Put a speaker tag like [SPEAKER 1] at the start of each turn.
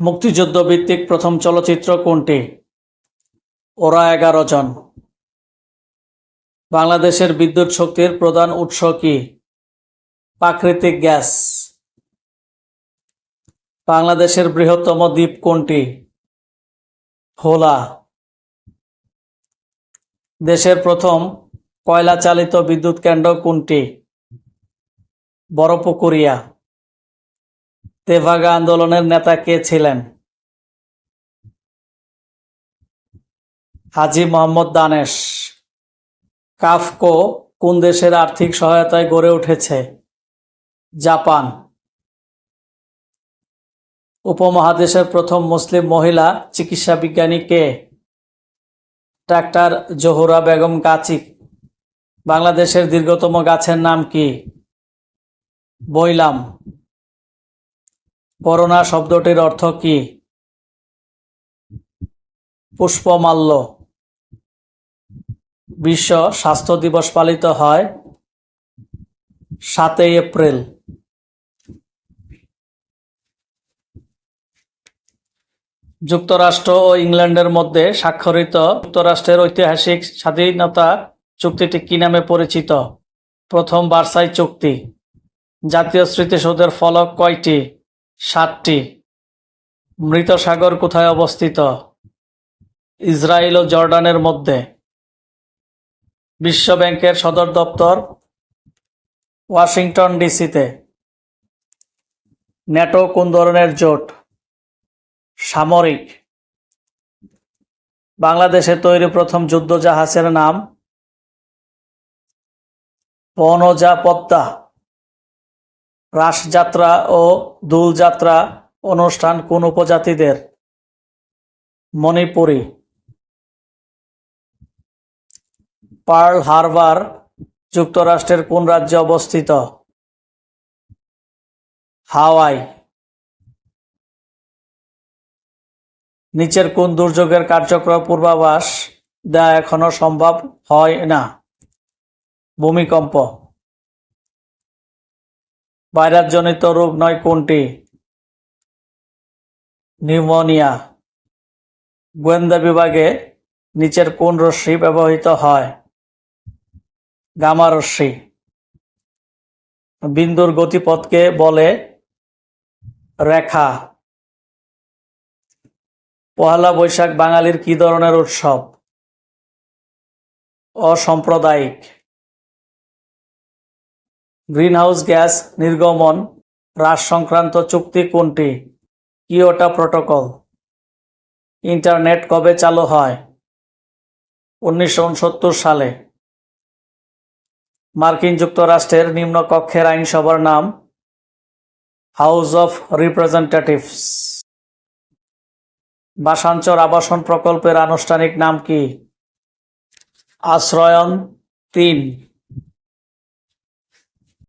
[SPEAKER 1] মুক্তিযুদ্ধ ভিত্তিক প্রথম চলচ্চিত্র কোনটি? ওরা এগারো জন। বাংলাদেশের বিদ্যুৎ শক্তির প্রধান উৎস কি? প্রাকৃতিক গ্যাস। বাংলাদেশের বৃহত্তম দ্বীপ কোনটি? হোলা দেশের প্রথম কয়লা চালিত বিদ্যুৎ কেন্দ্র কোনটি? বড়পুকুরিয়া। তেভাগা আন্দোলনের নেতা কে ছিলেন? হাজি মোহাম্মদ দানেশ। কাফকো কোন দেশের আর্থিক সহায়তায় গড়ে উঠেছে? জাপান। উপমহাদেশের প্রথম মুসলিম মহিলা চিকিৎসা বিজ্ঞানী কে? ডাক্তার জহুরা বেগম কাচিক। বাংলাদেশের দীর্ঘতম গাছের নাম কি? বইলাম করোনা শব্দটির অর্থ কি? পুষ্পমাল্য। বিশ্ব স্বাস্থ্য দিবস পালিত হয় সাতই এপ্রিল। যুক্তরাষ্ট্র ও ইংল্যান্ডের মধ্যে স্বাক্ষরিত যুক্তরাষ্ট্রের ঐতিহাসিক স্বাধীনতা চুক্তিটি কি নামে পরিচিত? প্রথম বার্সাই চুক্তি। জাতীয় স্মৃতিসৌধের ফলক কয়টি? সাতটি। মৃত সাগর কোথায় অবস্থিত? ইসরায়েল ও জর্ডানের মধ্যে। বিশ্ব ব্যাংকের সদর দপ্তর ওয়াশিংটন ডিসিতে। ন্যাটো কোন ধরনের জোট? সামরিক। বাংলাদেশে তৈরি প্রথম যুদ্ধ জাহাজের নাম বনজা পদ্মা রাসযাত্রা ও দোলযাত্রা অনুষ্ঠান কোন উপজাতিদের? মণিপুরী। পার্ল হারবার যুক্তরাষ্ট্রের কোন রাজ্যে অবস্থিত? হাওয়াই। নিচের কোন দুর্যোগের কার্যক্রম পূর্বাভাস দেওয়া এখনও সম্ভব হয় না? ভূমিকম্প। ভাইরাসজনিত রোগ নয় কোনটি? নিউমোনিয়া। গোয়েন্দা বিভাগে নিচের কোন রশ্মি ব্যবহৃত হয়? গামা রশ্মি। বিন্দুর গতিপথকে বলে রেখা। পহেলা বৈশাখ বাঙালির কি ধরনের উৎসব? অসাম্প্রদায়িক। গ্রিনহাউস গ্যাস নির্গমন হ্রাস সংক্রান্ত চুক্তি কোনটি? কিয়োটা প্রটোকল। ইন্টারনেট কবে চালু হয়? উনিশশো উনসত্তর সালে। মার্কিন যুক্তরাষ্ট্রের নিম্নকক্ষের আইনসভার নাম, হাউস অফ রিপ্রেজেন্টেটিভস। বাসাঞ্চর আবাসন প্রকল্পের আনুষ্ঠানিক নাম কি? আশ্রয়ন তিন।